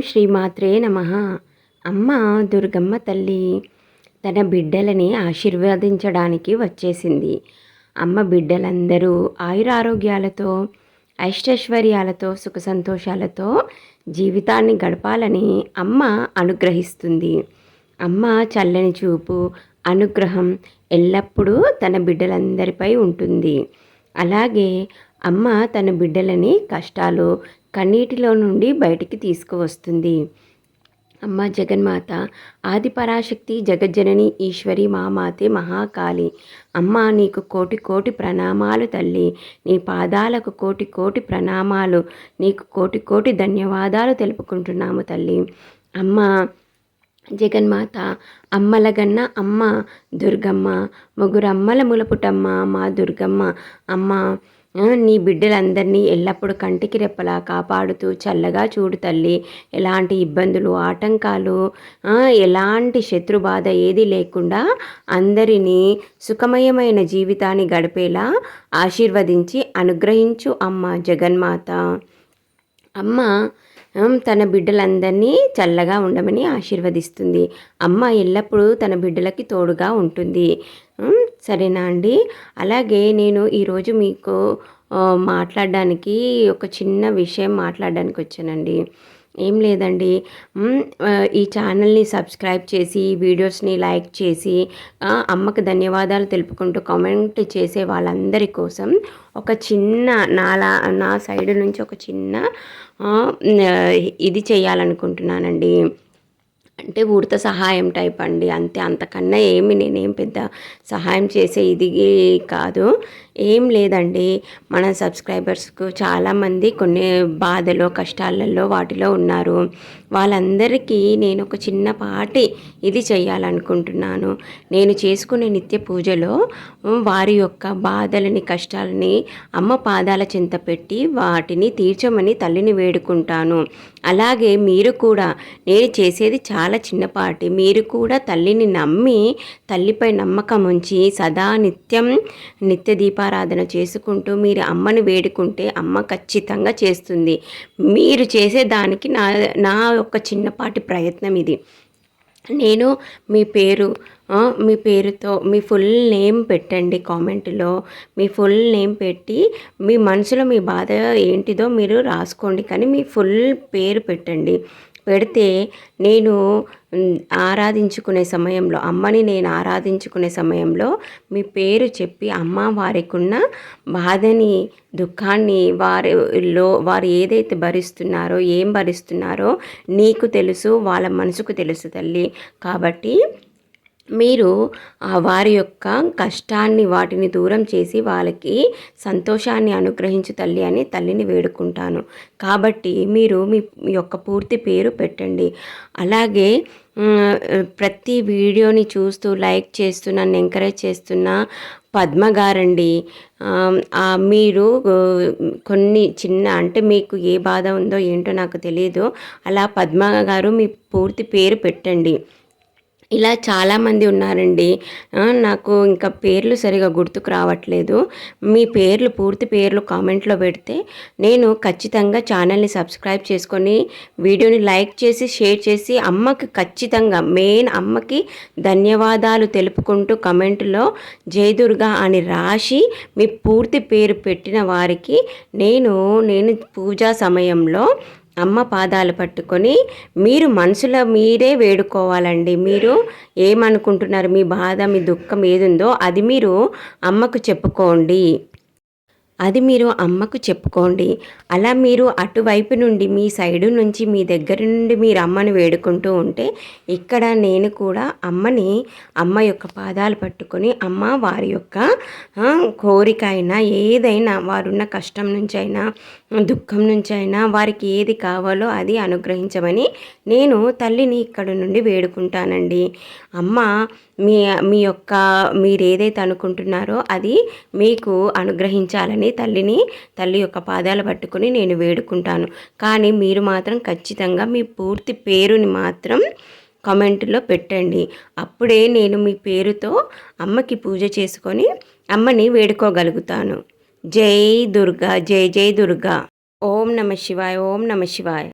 శ్రీమాత్రే నమ. అమ్మ దుర్గమ్మ తల్లి తన బిడ్డలని ఆశీర్వదించడానికి వచ్చేసింది. అమ్మ బిడ్డలందరూ ఆయురారోగ్యాలతో ఐష్టైశ్వర్యాలతో సుఖ సంతోషాలతో జీవితాన్ని గడపాలని అమ్మ అనుగ్రహిస్తుంది. అమ్మ చల్లని చూపు అనుగ్రహం ఎల్లప్పుడూ తన బిడ్డలందరిపై ఉంటుంది. అలాగే అమ్మ తన బిడ్డలని కష్టాలు కన్నీటిలో నుండి బయటికి తీసుకువస్తుంది. అమ్మ జగన్మాత ఆది పరాశక్తి జగజ్జనని ఈశ్వరి మామాతే మహాకాళి. అమ్మ నీకు కోటి కోటి ప్రణామాలు తల్లి. నీ పాదాలకు కోటి కోటి ప్రణామాలు. నీకు కోటి కోటి ధన్యవాదాలు తెలుపుకుంటున్నాము తల్లి. అమ్మ జగన్మాత అమ్మలగన్న అమ్మ దుర్గమ్మ ముగ్గురు అమ్మల ములపుటమ్మ మా దుర్గమ్మ. అమ్మ నీ బిడ్డలందరినీ ఎల్లప్పుడూ కంటికి రెప్పలా కాపాడుతూ చల్లగా చూడు తల్లి. ఎలాంటి ఇబ్బందులు ఆటంకాలు ఎలాంటి శత్రుబాధ ఏది లేకుండా అందరినీ సుఖమయమైన జీవితాన్ని గడిపేలా ఆశీర్వదించి అనుగ్రహించు అమ్మ జగన్మాత. అమ్మ తన బిడ్డలందరినీ చల్లగా ఉండమని ఆశీర్వదిస్తుంది. అమ్మ ఎల్లప్పుడూ తన బిడ్డలకి తోడుగా ఉంటుంది. సరేనా అండి? అలాగే నేను ఈరోజు మీకు మాట్లాడడానికి ఒక చిన్న విషయం మాట్లాడడానికి వచ్చానండి ఏం లేదండి. ఈ ఛానల్ని సబ్స్క్రైబ్ చేసి వీడియోస్ని లైక్ చేసి అమ్మకు ధన్యవాదాలు తెలుపుకుంటూ కామెంట్ చేసే వాళ్ళందరి కోసం ఒక చిన్న నాలా నా సైడ్ నుంచి ఒక చిన్న ఇది చేయాలనుకుంటున్నానండి. అంటే ఉడత సహాయం టైప్ అండి. అంతే అంతకన్నా ఏమి నేనేం పెద్ద సహాయం చేసే ఇది కాదు. ఏం లేదండి. మన సబ్స్క్రైబర్స్కు చాలామంది కొన్ని బాధలో కష్టాలలో వాటిలో ఉన్నారు. వాళ్ళందరికీ నేను ఒక చిన్నపాటి ఇది చేయాలనుకుంటున్నాను. నేను చేసుకునే నిత్య పూజలో వారి యొక్క బాధలని కష్టాలని అమ్మ పాదాల చింత పెట్టి వాటిని తీర్చమని తల్లిని వేడుకుంటాను. అలాగే మీరు కూడా నేను చేసేది చాలా చిన్నపాటి మీరు కూడా తల్లిని నమ్మి తల్లిపై నమ్మకం ఉంచి సదా నిత్యం నిత్య దీపారాధన చేసుకుంటూ మీరు అమ్మని వేడుకుంటే అమ్మ ఖచ్చితంగా చేస్తుంది. మీరు చేసేదానికి నా నా ఒక చిన్నపాటి ప్రయత్నం ఇది. నేను మీ పేరు మీ పేరుతో మీ ఫుల్ నేమ్ పెట్టండి కామెంట్లో. మీ ఫుల్ నేమ్ పెట్టి మీ మనసులో మీ బాధ ఏంటిదో మీరు రాసుకోండి. కానీ మీ ఫుల్ పేరు పెట్టండి. పెడితే నేను ఆరాధించుకునే సమయంలో అమ్మని నేను ఆరాధించుకునే సమయంలో మీ పేరు చెప్పి అమ్మ వారికి ఉన్న బాధని దుఃఖాన్ని వారిలో వారు ఏదైతే భరిస్తున్నారో ఏం భరిస్తున్నారో నీకు తెలుసు వాళ్ళ మనసుకు తెలుసు తల్లి. కాబట్టి మీరు వారి యొక్క కష్టాన్ని వాటిని దూరం చేసి వాళ్ళకి సంతోషాన్ని అనుగ్రహించు తల్లి అని తల్లిని వేడుకుంటాను. కాబట్టి మీరు మీ యొక్క పూర్తి పేరు పెట్టండి. అలాగే ప్రతి వీడియోని చూస్తూ లైక్ చేస్తూ నన్ను ఎంకరేజ్ చేస్తున్న పద్మ గారండి. మీరు కొన్ని చిన్న అంటే మీకు ఏ బాధ ఉందో ఏంటో నాకు తెలియదు అలా పద్మ గారు మీ పూర్తి పేరు పెట్టండి. ఇలా చాలామంది ఉన్నారండి. నాకు ఇంకా పేర్లు సరిగా గుర్తుకు రావట్లేదు. మీ పేర్లు పూర్తి పేర్లు కామెంట్లో పెడితే నేను ఖచ్చితంగా ఛానల్ని సబ్స్క్రైబ్ చేసుకొని వీడియోని లైక్ చేసి షేర్ చేసి అమ్మకి ఖచ్చితంగా మెయిన్ అమ్మకి ధన్యవాదాలు తెలుపుకుంటూ కమెంట్లో జయదుర్గా అని రాసి మీ పూర్తి పేరు పెట్టిన వారికి నేను నేను పూజా సమయంలో అమ్మ పాదాలు పట్టుకొని మీరు మనసులో మీరే వేడుకోవాలండి. మీరు ఏమనుకుంటున్నారు? మీ బాధ మీ దుఃఖం ఏదుందో అది మీరు అమ్మకు చెప్పుకోండి. అది మీరు అమ్మకు చెప్పుకోండి. అలా మీరు అటువైపు నుండి మీ సైడు నుంచి మీ దగ్గర నుండి మీరు అమ్మను వేడుకుంటూ ఉంటే ఇక్కడ నేను కూడా అమ్మని అమ్మ యొక్క పాదాలు పట్టుకొని అమ్మ వారి యొక్క కోరిక అయినా ఏదైనా వారున్న కష్టం నుంచి అయినా దుఃఖం నుంచి అయినా వారికి ఏది కావాలో అది అనుగ్రహించమని నేను తల్లిని ఇక్కడ నుండి వేడుకుంటానండి. అమ్మ మీ మీ యొక్క మీరు ఏదైతే అనుకుంటున్నారో అది మీకు అనుగ్రహించాలని తల్లిని తల్లి యొక్క పాదాలు పట్టుకుని నేను వేడుకుంటాను. కానీ మీరు మాత్రం ఖచ్చితంగా మీ పూర్తి పేరుని మాత్రం కమెంట్లో పెట్టండి. అప్పుడే నేను మీ పేరుతో అమ్మకి పూజ చేసుకొని అమ్మని వేడుకోగలుగుతాను. జై దుర్గా జై జై దుర్గా. ఓం నమ శివాయ ఓం నమ శివాయ.